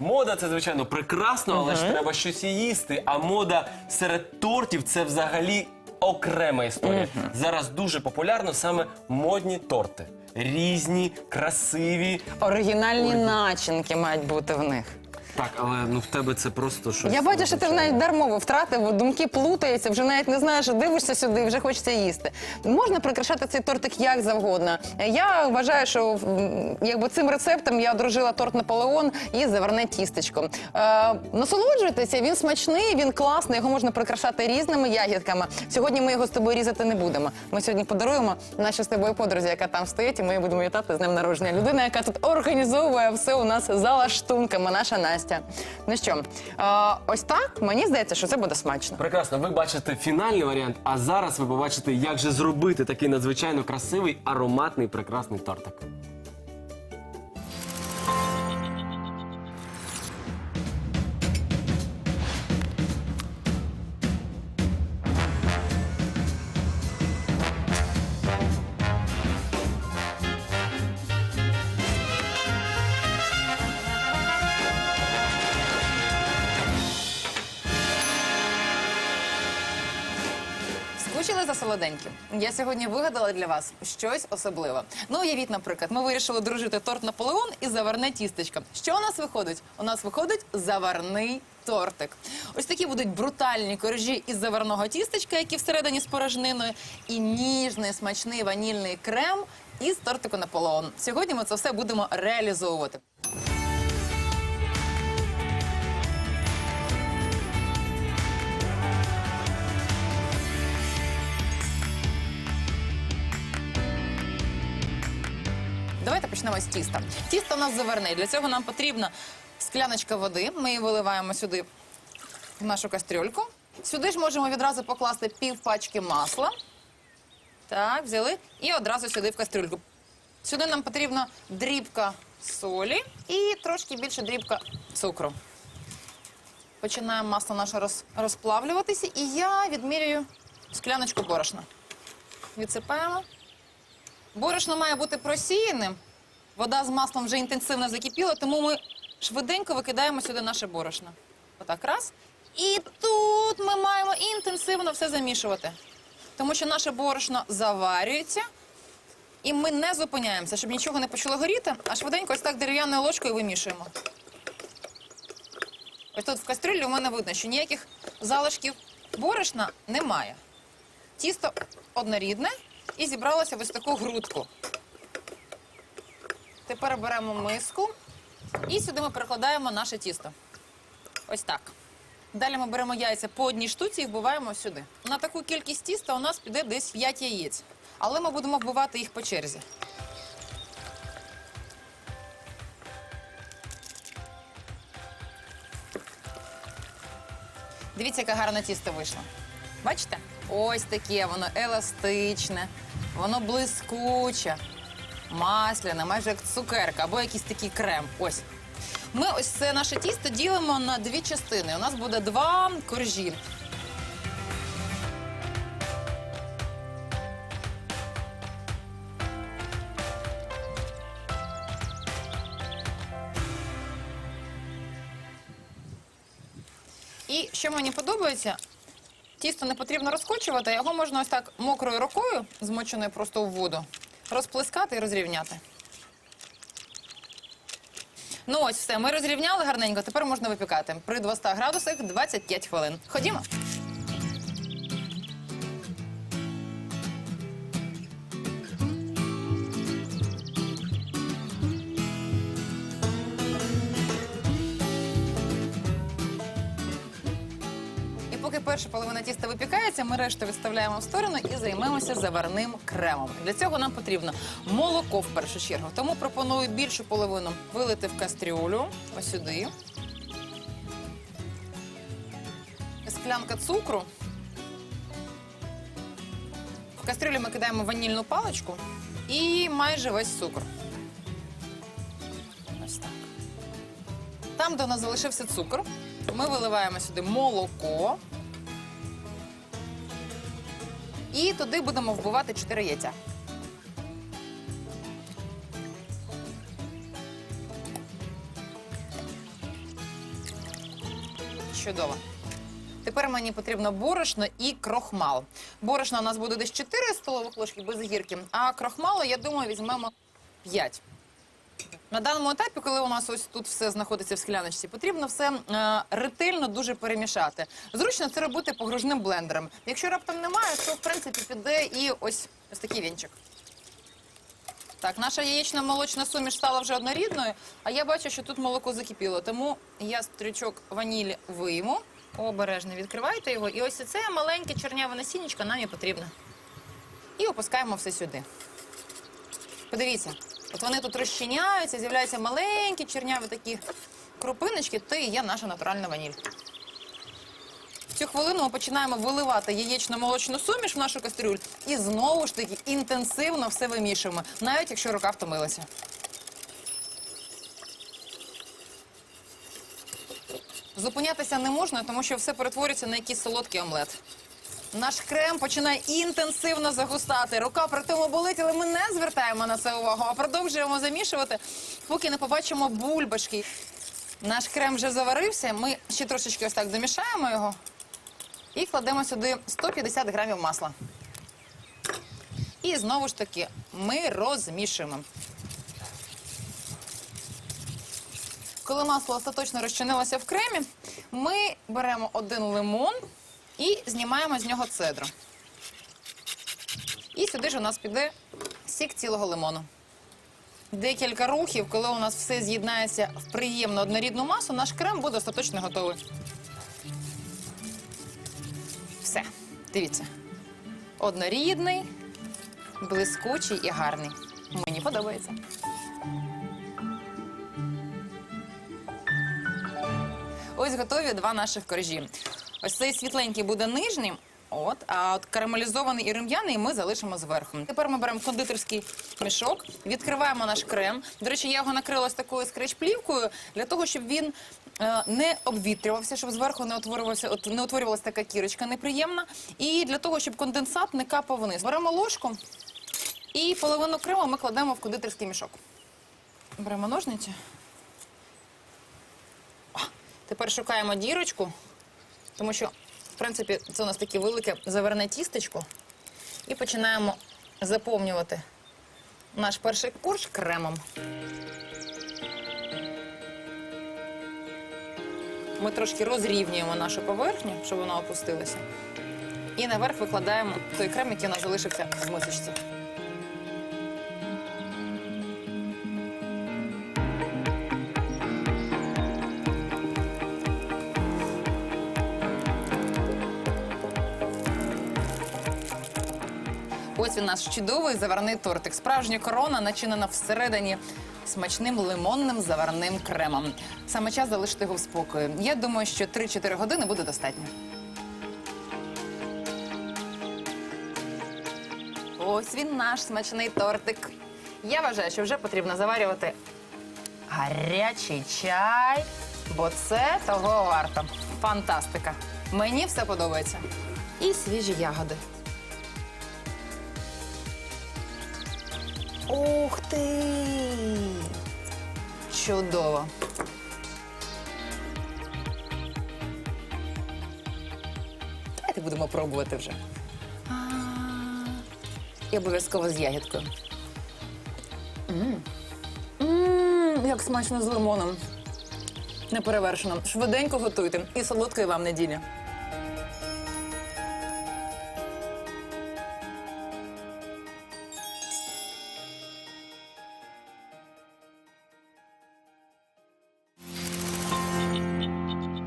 Мода це звичайно прекрасно, але ж треба щось і їсти. А мода серед тортів це взагалі окрема історія. Зараз дуже популярно саме модні торти. Різні, красиві. Оригінальні начинки мають бути в них. Так, але ну в тебе це просто щось. Я бачу, що ти надзвичайне. навіть дармово втратив, думки плутаються, вже навіть не знаєш, дивишся сюди, вже хочеться їсти. Можна прикрашати цей тортик як завгодно. Я вважаю, що м, якби цим рецептом я одружила торт Наполеон і заварне тістечко. Е, насолоджуйтеся, він смачний, він класний, його можна прикрашати різними ягідками. Сьогодні ми його з тобою різати не будемо. Ми сьогодні подаруємо нашій з тобою подрузі, яка там стоїть, і ми її будемо вітати з днем народження. Людина, яка тут організовує все у нас за лаштунками, наша Настя. Ну що, е, ось так мені здається, що це буде смачно. Прекрасно, ви бачите фінальний варіант, а зараз ви побачите, як же зробити такий надзвичайно красивий, ароматний, прекрасний тортик. Скучили за солоденьким? Я сьогодні вигадала для вас щось особливе. Ну, уявіть, наприклад, ми вирішили дружити торт Наполеон і заварне тістечко. Що у нас виходить? У нас виходить заварний тортик. Ось такі будуть брутальні коржі із заварного тістечка, які всередині з порожниною, і ніжний смачний ванільний крем із тортику Наполеон. Сьогодні ми це все будемо реалізовувати. Давайте почнемо з тіста. Тісто у нас заварне. Для цього нам потрібна скляночка води. Ми її виливаємо сюди в нашу кастрюльку. Сюди ж можемо відразу покласти пів пачки масла. Так, взяли. І одразу сюди в кастрюльку. Сюди нам потрібна дрібка солі і трошки більше дрібка цукру. Починає масло наше роз- розплавлюватися, і я відмірюю скляночку борошна. Відсипаємо. Борошно має бути просіяним. Вода з маслом вже інтенсивно закипіла, тому ми швиденько викидаємо сюди наше борошно. Отак раз. І тут ми маємо інтенсивно все замішувати. Тому що наше борошно заварюється, і ми не зупиняємося, щоб нічого не почало горіти, а швиденько ось так дерев'яною ложкою вимішуємо. Ось тут в кастрюлі у мене видно, що ніяких залишків борошна немає. Тісто однорідне і зібралося в ось таку грудку. Тепер беремо миску і сюди ми перекладаємо наше тісто. Ось так. Далі ми беремо яйця по одній штуці і вбиваємо сюди. На таку кількість тіста у нас піде десь 5 яєць. Але ми будемо вбивати їх по черзі. Дивіться, яке гарне тісто вийшло. Бачите? Ось таке, воно еластичне, воно блискуче, масляне, майже як цукерка або якийсь такий крем. Ось. Ми ось це наше тісто ділимо на дві частини. У нас буде два коржі. І що мені подобається, тісто не потрібно розкочувати, його можна ось так мокрою рукою, змоченою просто в воду, розплескати і розрівняти. Ну ось все, ми розрівняли гарненько, тепер можна випікати. При 200 градусах 25 хвилин. Ходімо. Поки перша половина тіста випікається, ми решту відставляємо в сторону і займемося заварним кремом. Для цього нам потрібно молоко в першу чергу. Тому пропоную більшу половину вилити в кастрюлю, ось сюди. Склянка цукру. В кастрюлю ми кидаємо ванільну паличку і майже весь цукор. Ось так. Там, де у нас залишився цукор, ми виливаємо сюди молоко. І туди будемо вбивати 4 яйця. Чудово. Тепер мені потрібно борошно і крохмал. Борошна у нас буде десь 4 столових ложки без гірки, а крохмалу, я думаю, візьмемо 5. На даному етапі, коли у нас ось тут все знаходиться в скляночці, потрібно все е, ретельно дуже перемішати. Зручно це робити погружним блендером. Якщо раптом немає, то в принципі піде і ось, ось такий вінчик. Так, наша яєчно-молочна суміш стала вже однорідною, а я бачу, що тут молоко закипіло. Тому я стрючок ванілі вийму. Обережно відкривайте його. І ось це маленьке чорняве насіннячко нам і потрібно. І опускаємо все сюди. Подивіться, от вони тут розчиняються, з'являються маленькі чорняві такі крупиночки, то і є наша натуральна ваніль. В цю хвилину ми починаємо виливати яєчно-молочну суміш в нашу кастрюлю і знову ж таки інтенсивно все вимішуємо, навіть якщо рука втомилася. Зупинятися не можна, тому що все перетворюється на якийсь солодкий омлет. Наш крем починає інтенсивно загустати. Рука при тому болить, але ми не звертаємо на це увагу, а продовжуємо замішувати, поки не побачимо бульбашки. Наш крем вже заварився. Ми ще трошечки ось так домішаємо його і кладемо сюди 150 грамів масла. І знову ж таки ми розмішуємо. Коли масло остаточно розчинилося в кремі, ми беремо один лимон і знімаємо з нього цедру. І сюди ж у нас піде сік цілого лимону. Декілька рухів, коли у нас все з'єднається в приємну однорідну масу, наш крем буде остаточно готовий. Все, дивіться. Однорідний, блискучий і гарний. Мені подобається. Ось готові два наших коржі. Ось цей світленький буде нижнім. От, а от карамелізований і рум'яний ми залишимо зверху. Тепер ми беремо кондитерський мішок, відкриваємо наш крем. До речі, я його накрила з такою скреч-плівкою для того, щоб він е, не обвітрювався, щоб зверху не утворювався, от, не утворювалася така кірочка неприємна. І для того, щоб конденсат не капав вниз. Беремо ложку і половину крему ми кладемо в кондитерський мішок. Беремо ножниці. Тепер шукаємо дірочку, тому що, в принципі, це у нас таке велике заверне тістечко. І починаємо заповнювати наш перший корж кремом. Ми трошки розрівнюємо нашу поверхню, щоб вона опустилася. І наверх викладаємо той крем, який у нас залишився в мисочці. Ось він наш чудовий заварний тортик. Справжня корона начинена всередині смачним лимонним заварним кремом. Саме час залишити його в спокої. Я думаю, що 3-4 години буде достатньо. Ось він наш смачний тортик. Я вважаю, що вже потрібно заварювати гарячий чай, бо це того варто. Фантастика! Мені все подобається. І свіжі ягоди. Ух ти! Чудово! Давайте будемо пробувати вже. А, І обов'язково з ягідкою. М. М, Як смачно з лимоном. Неперевершено. Швиденько готуйте. І солодкої вам неділі.